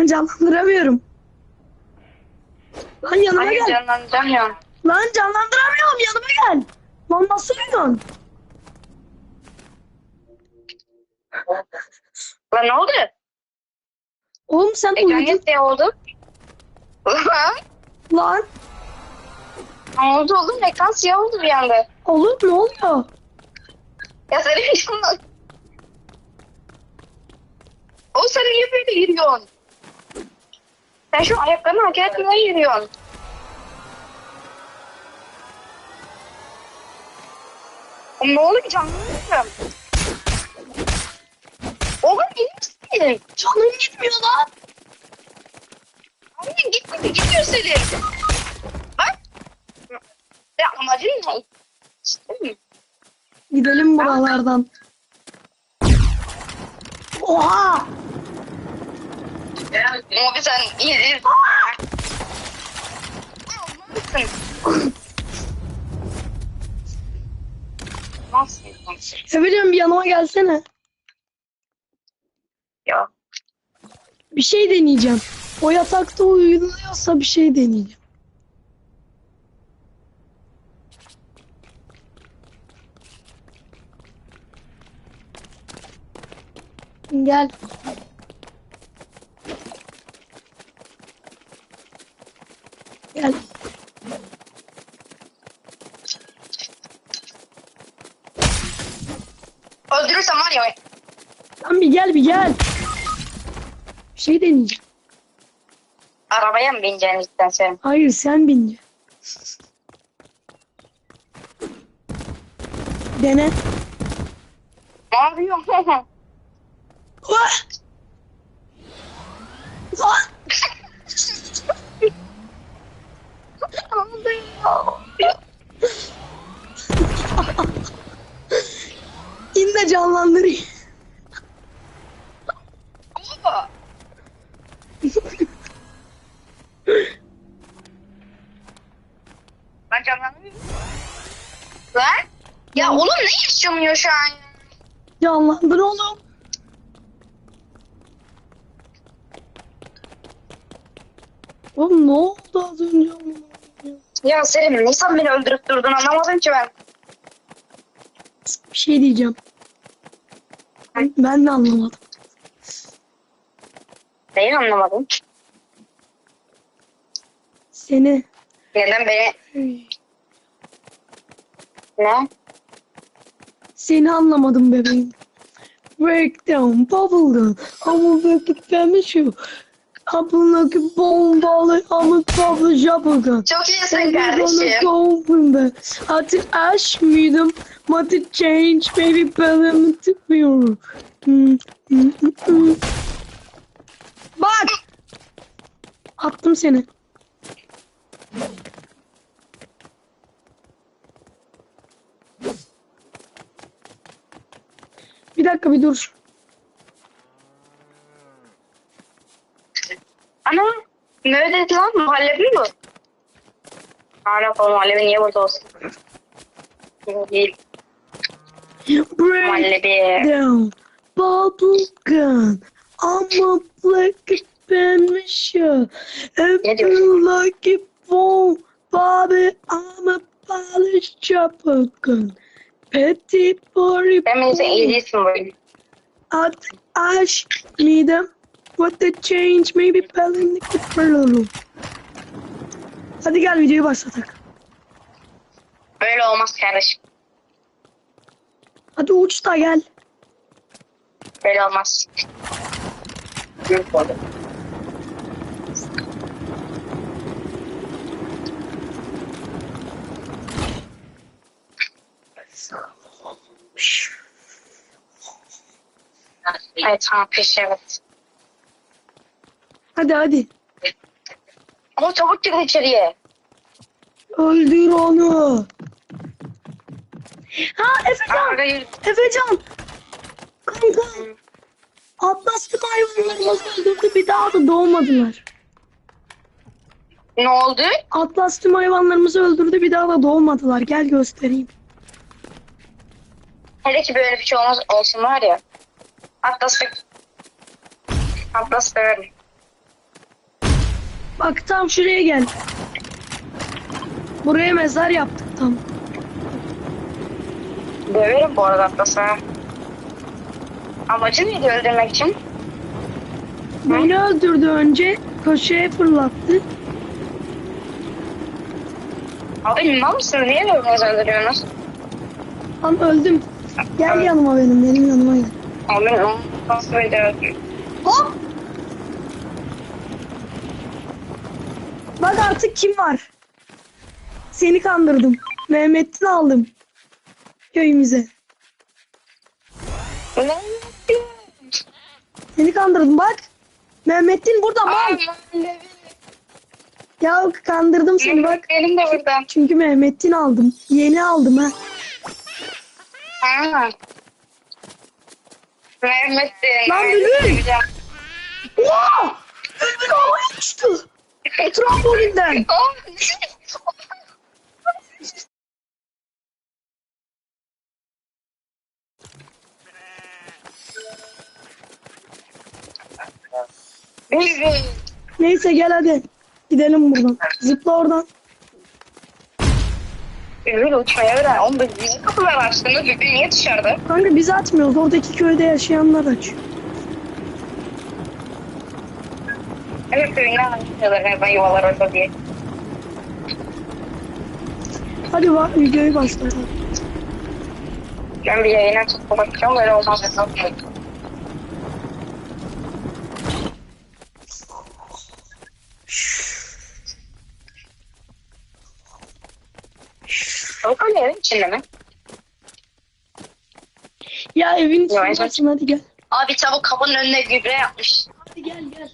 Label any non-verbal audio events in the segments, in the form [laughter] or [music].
Lan canlandıramıyorum. Lan yanıma Hayır gel. canlandıramıyorum. Lan canlandıramıyorum yanıma gel. Lan nasıl uyuyorsun? Lan ne oldu? Oğlum sen Ekran uyudun. ne oldu? Lan Lan ne oldu oğlum? Ekran siyah oldu bir anda. oğlum ne oluyor? Ya sen bir canlan. O sen niye böyle? Sen şu ayaklarını hareket etmeden yürüyorsun. Oğlum ne oluyor canlanıyorum. Oğlum iyi misin? Canım gitmiyor lan. Hayır gitmiyor, gitmiyor senin. Bak. Ya amacın ne? İşte mi? Gidelim buralardan. Oha! Abi sen iyi. Nasıl? Bir yanıma gelsene. Ya. Bir şey deneyeceğim. O yatakta uyuluyorsa bir şey deneyeceğim. Gel. Gel. Öldürürsem var ya. Lan bir gel bir gel. Bir şey deneyeceğim. Arabaya mı bineceksin cidden sen? Hayır sen bince. Dene. Ne yapıyorsun? [laughs] Vah! Lan! İn de canlandırayım. Ben canlanmıyorum. Lan? Ya oğlum ne yaşamıyor şu an? Canlandır oğlum. Oğlum ne oldu az önce? Ya Selim ne sen beni öldürüp durdun anlamadım ki ben. Bir şey diyeceğim. Ben, ben de anlamadım. Neyi anlamadım? Seni Neden beni... Ne? Seni anlamadım bebeğim. Breakdown, bubblegum, ama böyle şu. Apple ki bombalı ama kablo jabugan. Çok iyisin kardeşim. Golden Atı aş mıydım? Matı change baby belimi tıkmıyorum. Bak! Attım seni. Bir dakika bir dur. Ana ne dedi lan? Muhallebi mi bu? Hala konu muhallebi niye burada olsun? Değil. Muhallebi. down, bubblegum. I'm a black permission. Ne If diyorsun? you like it, boom, Bobby, I'm a polished chopper gun. Petit body Feminizm iyi değilsin bu oyun. at ash medium. What the change, maybe the kipperlulu. Hadi gel videoyu başlatak. Böyle olmaz kardeşim. Hadi uç da gel. Böyle olmaz. Evet tamam peş evet. Hadi hadi. Ama çabuk gir içeriye. Öldür onu. Ha Efecan. Efecan. Kanka. Atlas'taki hayvanlarımızı öldürdü bir daha da doğmadılar. Ne oldu? Atlas tüm hayvanlarımızı öldürdü bir daha da doğmadılar. Gel göstereyim. Hele ki böyle bir şey olmaz, olsun var ya. Atlas Atlas severim. Bak tam şuraya gel. Buraya mezar yaptık tam. Döverim bu arada atlasa. Amacı neydi öldürmek için? Beni öldürdü önce. Köşeye fırlattı. Abi mal mısın? Niye birbirinizi öldürüyorsunuz? Lan öldüm. Gel yanıma benim. Benim yanıma gel. Abi nasıl böyle öldüm? Hop! Bak artık kim var? Seni kandırdım. Mehmet'ini aldım. Köyümüze. Ne? Seni kandırdım bak. Mehmet'in burada. Aman Ya kandırdım seni bak. Benim de burada. Çünkü Mehmet'in aldım. Yeni aldım ha. Ha. Mehmet de. Lan Mehmet de Trambolinden. Bülbül. Neyse gel hadi. Gidelim buradan. Zıpla oradan. Bülbül uçmayı öğren. Oğlum biz kapılar açtınız? Bülbül niye dışarıda? Kanka biz atmıyoruz. Oradaki köyde yaşayanlar açıyor. Evet köyünden açıyorlar galiba yuvalar orada diye. Hadi va- videoyu başlatalım. Ben bir yayına çıkıp bakacağım. Böyle olmaz. hesaplayayım. Tavuk öyle evin içinde mi? Ya evin Ya, en içindesin hadi gel. Abi tavuk kapının önüne gübre yapmış. Hadi gel gel.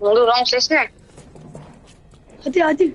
Ne oluyor lan ses ne? Hadi hadi.